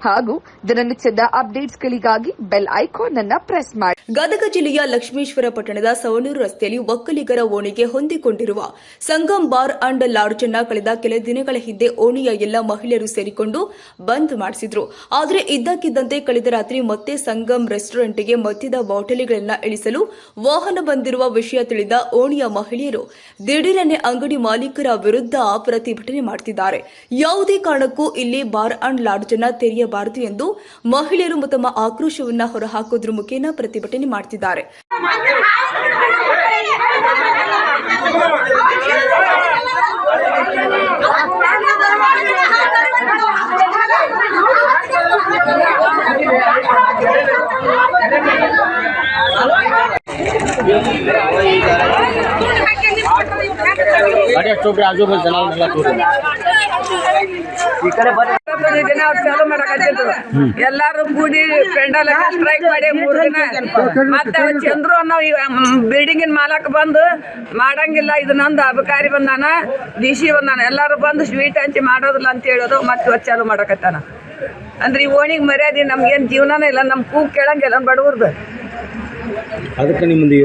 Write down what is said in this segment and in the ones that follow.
ಹಾಗೂ ದಿನನಿತ್ಯದ ಅಪ್ಡೇಟ್ಸ್ಗಳಿಗಾಗಿ ಬೆಲ್ ಐಕಾನ್ ಅನ್ನು ಪ್ರೆಸ್ ಮಾಡಿ. ಗದಗ ಜಿಲ್ಲೆಯ ಲಕ್ಷ್ಮೇಶ್ವರ ಪಟ್ಟಣದ ಸವಣೂರು ರಸ್ತೆಯಲ್ಲಿ ಒಕ್ಕಲಿಗರ ಓಣಿಗೆ ಹೊಂದಿಕೊಂಡಿರುವ ಸಂಗಮ್ ಬಾರ್ ಅಂಡ್ ಲಾಡ್ಜ್ ಅನ್ನ ಕಳೆದ ಕೆಲ ದಿನಗಳ ಹಿಂದೆ ಓಣಿಯ ಎಲ್ಲ ಮಹಿಳೆಯರು ಸೇರಿಕೊಂಡು ಬಂದ್ ಮಾಡಿಸಿದ್ರು. ಆದರೆ ಇದ್ದಕ್ಕಿದ್ದಂತೆ ಕಳೆದ ರಾತ್ರಿ ಮತ್ತೆ ಸಂಗಮ್ ರೆಸ್ಟೋರೆಂಟ್ಗೆ ಮದ್ಯದ ಬಾಟಲಿಗಳನ್ನ ಇಳಿಸಲು ವಾಹನ ಬಂದಿರುವ ವಿಷಯ ತಿಳಿದ ಓಣಿಯ ಮಹಿಳೆಯರು ದಿಢೀರನೆ ಅಂಗಡಿ ಮಾಲೀಕರ ವಿರುದ್ಧ ಪ್ರತಿಭಟನೆ ಮಾಡುತ್ತಿದ್ದಾರೆ ಯಾವುದೇ ಕಾರಣಕ್ಕೂ ಇಲ್ಲಿ ಬಾರ್ ಅಂಡ್ ಲಾಡ್ಜ್ ಅನ್ನ ತೆರೆಯಬಾರದು ಎಂದು ಮಹಿಳೆಯರು ತಮ್ಮ ಆಕ್ರೋಶವನ್ನ ಹೊರಹಾಕೋದ್ರ ಮುಖೇನ ಪ್ರತಿಭಟನೆ ಮಾಡುತ್ತಿದ್ದಾರೆ ಅದೇ ಅಷ್ಟು ಆಜು ಬಾಜು ದಿನ ಅವ್ರು ಚಾಲು ಮಾಡಕತ್ತಿದ್ರು ಎಲ್ಲಾರು ಕೂಡಿ ಪೆಂಡಲ್ ಸ್ಟ್ರೈಕ್ ಮಾಡಿ ಮೂರು ದಿನ. ಮತ್ತೆ ಚಂದ್ರು ಅನ್ನೋ ಬಿಲ್ಡಿಂಗಿನ ಮಾಲಕ್ ಬಂದು ಮಾಡಂಗಿಲ್ಲ ಇದು ನಂದು ಅಬಕಾರಿ ಬಂದಾನ ಡಿ ಸಿ ಬಂದಾನ. ಎಲ್ಲಾರು ಬಂದು ಸ್ವೀಟ್ ಹಂಚಿ ಮಾಡೋದಿಲ್ಲ ಅಂತ ಹೇಳೋದು ಮತ್ತೆ ಇವತ್ತು ಚಾಲು ಮಾಡಕತ್ತಾನ ಅಂದ್ರೆ ಈ ಓಣಿಗೆ ಮರ್ಯಾದೆ ನಮ್ಗೇನು ಜೀವನನೇ ಇಲ್ಲ ನಮ್ಮ ಕೂಗ್ ಕೇಳಂಗಿಲ್ಲ ಬಡವ್ರದ್ದು ಅದಕ್ಕೆ ನಿಮ್ಮದು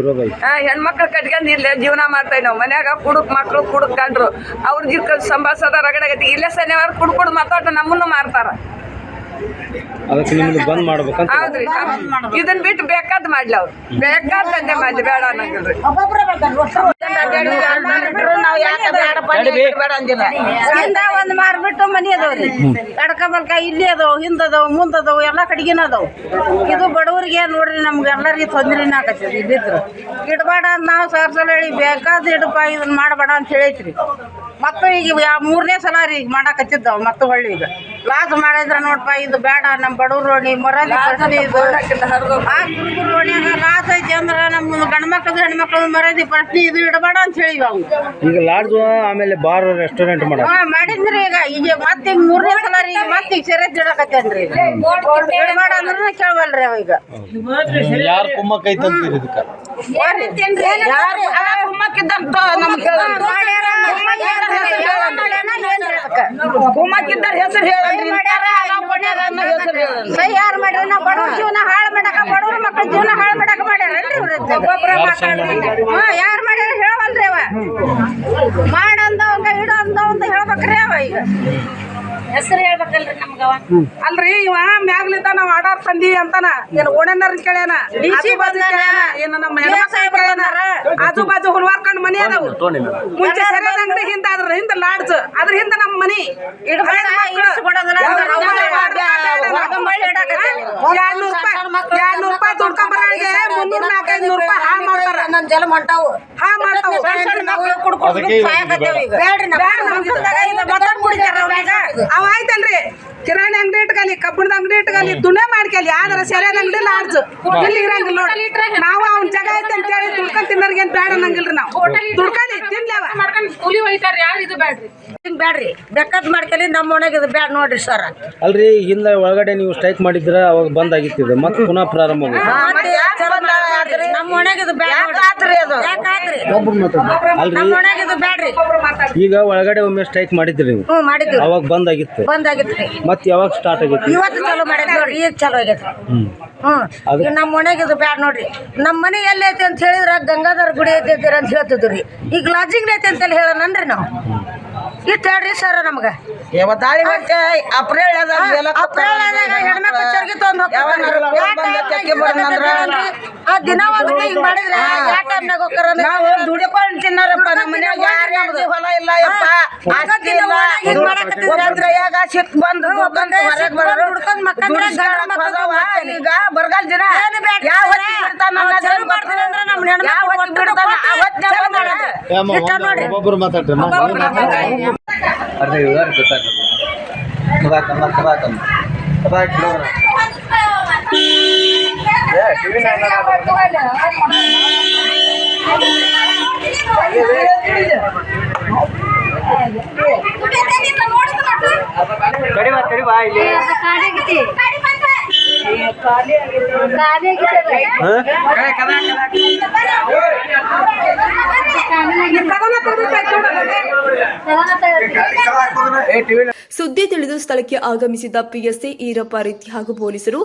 ಹೆಣ್ಮಕ್ಳು ಕಟ್ಕೊಂಡ್ ಇಲ್ಲೇ ಜೀವನ ಮಾಡ್ತಾ ನಾವು. ಮನ್ಯಾಗ ಕುಡುಕ್ ಮಕ್ಳು ಕುಡುಕ್ ಕಂಡ್ರು ಅವ್ರ ಜಿಕ್ಕ ಸಂಭಾಸದ ರಗಡಗತಿ ಇಲ್ಲೇ ಶನಿವಾರ ಕುಡ್ ಕುಡ್ ಮಾತಾಡ ನಮ್ಮನ್ನು ಮಾರ್ತಾರ. ಅದಕ್ಕೆ ನಿಮ್ಮದು ಬಂದ್ ಮಾಡ್ಬೇಕಂತ ಹೌದ್ರಿ. ಇದನ್ ಬಿಟ್ಟು ಬೇಕಾದ್ ಮಾಡ್ಲಿ ಅವ್ರು. ಬೇಕಾದ್ ದಂಧೆ ಮಾಡ್ಲಿ ಬೇಡ ಅನ್ನಂಗಿಲ್ರಿ. ಹಿಂದ ಒಂದ್ ಮಾರ್ಬಿಟ್ಟು ಮನಿ ಅದಾವ್ರಿ ಎಡಕ ಬಲ್ಕ ಇಲ್ಲಿ ಅದಾವ ಹಿಂದ ಮುಂದದವ್ ಮುಂದ ಅದಾವ ಎಲ್ಲಾ ಕಡೆಗಿನ ಅದಾವ. ಇದು ಬಡವರಿಗೆ ನೋಡ್ರಿ ನಮ್ಗೆ ಎಲ್ಲರಿಗೆ ತೊಂದ್ರೆ ಆಕತ್ತಿ ಇಲ್ಲಿದ್ರು ಇಡಬೇಡ ಅಂತ ನಾವು ಸರ್ ಸಲ ಹೇಳಿ ಬೇಕಾದ ಇಡಪ್ಪ ಇದನ್ನ ಮಾಡಬೇಡ ಅಂತ ಹೇಳೈತ್ರಿ. ಮತ್ತು ಈಗ ಯಾ- ಮೂರನೇ ಸಲ ರೀ ಈಗ ಮಾಡಾಕತ್ತಿದ್ದಾವ ಮತ್ತು ಹೊಳ್ಳಿ ಈಗ. ಲಾಸ್ ಮಾಡಿದ್ರ ನೋಡಪ್ಪ ಇದು ಬೇಡ ನಮ್ಮ ಬಡವ್ರ ರೋಣಿ ಮೊರಾಲಿ ಪ್ರಶ್ನೆ ಇದು. ಆ ಗುರುಗುರು ರೋಣಿಯಾಗ ಲಾಸ್ ಐತಿ ಅಂದ್ರೆ ನಮ್ಮ ಗಂಡ ಮಕ್ಳದು ಹೆಣ್ಮಕ್ಳದು ಮರದಿ ಪ್ರಶ್ನೆ ಇದು ಇಡಬೇಡ ಅಂತ ಹೇಳಿ ಅವ್ನು. ಈಗ ಲಾಡ್ಜ್ ಆಮೇಲೆ ಬಾರ್ ರೆಸ್ಟೋರೆಂಟ್ ಮಾಡ. ಹಾ ಮಾಡಿದ್ರಿ ಈಗ. ಈಗ ಮತ್ತೆ ಈಗ ಮೂರನೇ ಸಲ ರೀ ಈಗ ಮತ್ತೆ ಈಗ ಸೆರೆ ತಿಡಕತ್ತೇನ್ರಿ ಇಡಬೇಡ ಅಂದ್ರೆ ಕೇಳವಲ್ರಿ ಅವ ಈಗ. ಯಾರು ಅಂತೀರಿ ಇದಕ್ಕೆ? ಕುಮ್ಮಕ್ಕಿದ್ದಾರ ಹೆಸರು ಯಾರು ಮಾಡ್ರಿ ನಾವು ಬಡವ್ರ ಜೀವನ ಹಾಳು ಮಾಡಕ ಬಡವ್ರ ಮಕ್ಕಳ ಜೀವನ ಹಾಳು ಮಾಡಕ ಮಾಡ್ಯಾರಲ್ರಿ ಹಾ ಯಾರು ಮಾಡ್ಯಾರ ಹೇಳವಲ್ರಿ ಅವ? ಮಾಡಂದವಂಗ ಇಡಂದವಂತ ಹೇಳ್ಬೇಕ್ರಿ ಅವ ಈಗ. ಹೆಸರು ಹೇಳ್ಬೇಕಲ್ರಿ ನಮ್ಗವ ಅಲ್ರಿ ಇವ ಮ್ಯಾಗ್ಲಿಂದ ನಾವ್ ಆರ್ಡರ್ ತಂದೀವಿ ಅಂತಾನ. ಏನ್ ಓಣೆನರ್ ಕೇಳ್ಯಾನ? ಆಜು ಬಾಜು ಕೇಳ್ಯಾನ? ಏನ ನಮ್ಮ ಹೆಣ್ಮಕ್ಳು ಕೇಳ್ಯಾನ? ಆಜು ಬಾಜು ಹುಲ್ವಾರ್ಕೊಂಡ್ ಮನಿ ಅದಾವು. ಮುಂಚೆ ಸರಿಯಾದ ಅಂಗಡಿ ಹಿಂದ ಅದ್ರ ಹಿಂದ ಲಾಡ್ಜ್ ಅದ್ರ ಹಿಂದ ನಮ್ಮ ಮನಿ. ಎರಡ್ನೂರ್ ರೂಪಾಯಿ ದುಡ್ಕೊಂಡ್ ಬರೋರಿಗೆ ಮುನ್ನೂರ್ ನಾಲ್ಕೈದು ನೂರ್ ರೂಪಾಯಿ ಜಲ ಹೊಂಟಾವು ಹಾ ಮಾಡ್ತಾವ. ಇದು. ಅವ ಆಯ್ತಲ್ರಿ. ಕಿರಾಣಿ ಅಂಗಡಿ ಇಟ್ಕಲಿ ಕಬ್ಬಿಣದ ಅಂಗಡಿ ಇಟ್ಕಲಿ ದುನೇ ಮಾಡ್ಕಲಿ ಯಾವ್ದಾರ ಸರಿಯಾದ ಅಂಗಡಿ ಲಾಡ್ಜ್ ಇಲ್ಲಿ ಇರಂಗಿಲ್ಲ ನೋಡಿ ನಾವು ಅವ್ನ ಜಾಗ ಐತೆ ಅಂತ ಹೇಳಿ ದುಡ್ಕೊಂಡ್ ತಿನ್ನೋರ್ಗೆ ಏನ್ ಬೇಡ ಅನ್ನಂಗಿಲ್ರಿ ನಾವು. ದುಡ್ಕಲಿ ತಿನ್ಲಿ ಅವ. ಬೇಡ್ರಿ? ಬ್ಯಾಡ್ರಿ ಬೆಕ್ಕದ್ ಮಾಡ್ಕಲಿ ನಮ್ಮ ಒಣಗಿ ಇದು ಬ್ಯಾಡ್ ನೋಡ್ರಿ ಸರ್. ಅಲ್ರಿ ಹಿಂದೆ ಒಳಗಡೆ ನೀವು ಸ್ಟ್ರೈಕ್ ಮಾಡಿದ್ರೆ ಅವಾಗ ಬಂದ್ ಆಗಿತ್ತಿದೆ ಮತ್ತೆ ಪುನಃ ಪ್ರಾರಂಭ ಆಗುತ್ತೆ ನಮ್ಮ ಒಣಗಿ ಇದು ಬ್ಯಾಡ್ ಯಾಕಾದ್ರಿ ಅದು? ಯಾಕಾದ್ರಿ ನಮ್ಮ ಒಣಗಿ ಇದು ಬ್ಯಾಡ್ರಿ. ಈಗ ಒಳಗಡೆ ಒಮ್ಮೆ ಸ್ಟ್ರೈಕ್ ಮಾಡಿದ್ರಿ ನೀವು. ಹ್ಞೂ ಮಾಡಿದ್ವಿ. ಅವಾಗ ಬಂದ್ ಆಗಿತ್ತು ಬಂದ್ ಆಗಿತ್ರಿ ಮತ್ತೆ ಯಾವಾಗ ಸ್ಟಾರ್ಟ್ ಆಗಿತ್ತು? ಇವತ್ತು ಚಲೋ ಮಾಡಿದ್ರಿ ನೋಡ್ರಿ ಈಗ ಚಲೋ ಆಗೈತೆ ಹ್ಮ್. ಅದು- ಈಗ ನಮ್ಮ ಮನೆಗೆ ಇದು ಬ್ಯಾಡ್ ನೋಡ್ರಿ. ನಮ್ಮ ಮನೆ ಎಲ್ಲಿ ಐತಿ ಅಂತ ಹೇಳಿದ್ರ ಗಂಗಾಧರ ಗುಡಿ ಐತಿ ಅಂತೀರ ಅಂತ ಹೇಳ್ತಿದ್ರಿ ರೀ. ಈಗ ಲಾಡ್ಜಿಂಗ್ ಐತಿ ಅಂತ ಹೇಳೋಣನ್ರಿ ನಾವು. ಇಟ್ಟು ಹೇಳ್ರಿ ಸರ್ ನಮ್ಗೆ. ದಾಳಿ ಮತ್ತೆ ಅಪ್ರೇಲ್ ಅಪ್ರಿಲ್ದಾಗ ಹೆಣ್ಮಕ್ಳು ಚರ್ಗಿ ತಗೊಂಡ್ ಆ ದಿನ ಹೋಗುತ್ತೆ ಹಿಂಗ್ ಮಾಡಿದ್ರೆ ಯಾವ ಟೈಮ್ನಾಗ ಹೋಗ್ತಾರ ನಾವು ದುಡಿಕೊಂಡು ತಿನ್ನಾರಪ್ಪ ನಮ್ಮ ಮನ್ಯಾಗ ಯಾರು ಹೊಲ ಇಲ್ಲ ಯಪ್ಪ. ಆಸ್ತಿ ಇಲ್ಲ ಒಬ್ಬದ್ರಯಾಗ ಸಿಕ್ ಬಂದು ಹೊರಗ್ ಬರೋರು. ದುಡ್ಕೊಂಡ್ ಮಕ್ಕಳು ಈಗ ಬರಗಾಲ ದಿನ. ಏನು ಬೇಡ ಯಾವ ಸರ್? ಹೊತ್ತಿಗೆ ಒಬ್ಬೊಬ್ರು ಮಾತಾಡ್ರಿ ಕಡಿವಾ ಕಡಿವಾ ಇಲ್ಲಿ. ಸುದ್ದಿ ತಿಳಿದು ಸ್ಥಳಕ್ಕೆ ಆಗಮಿಸಿದ ಪಿಎಸ್ಐ ಈರಪ್ಪ ರೀತಿ ಹಾಗೂ ಪೊಲೀಸರು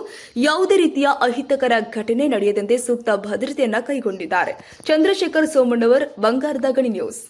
ಯಾವುದೇ ರೀತಿಯ ಅಹಿತಕರ ಘಟನೆ ನಡೆಯದಂತೆ ಸೂಕ್ತ ಭದ್ರತೆಯನ್ನ ಕೈಗೊಂಡಿದ್ದಾರೆ. ಚಂದ್ರಶೇಖರ್ ಸೋಮಣ್ಣವರ್, ಬಂಗಾರದ ಗಣಿ ನ್ಯೂಸ್.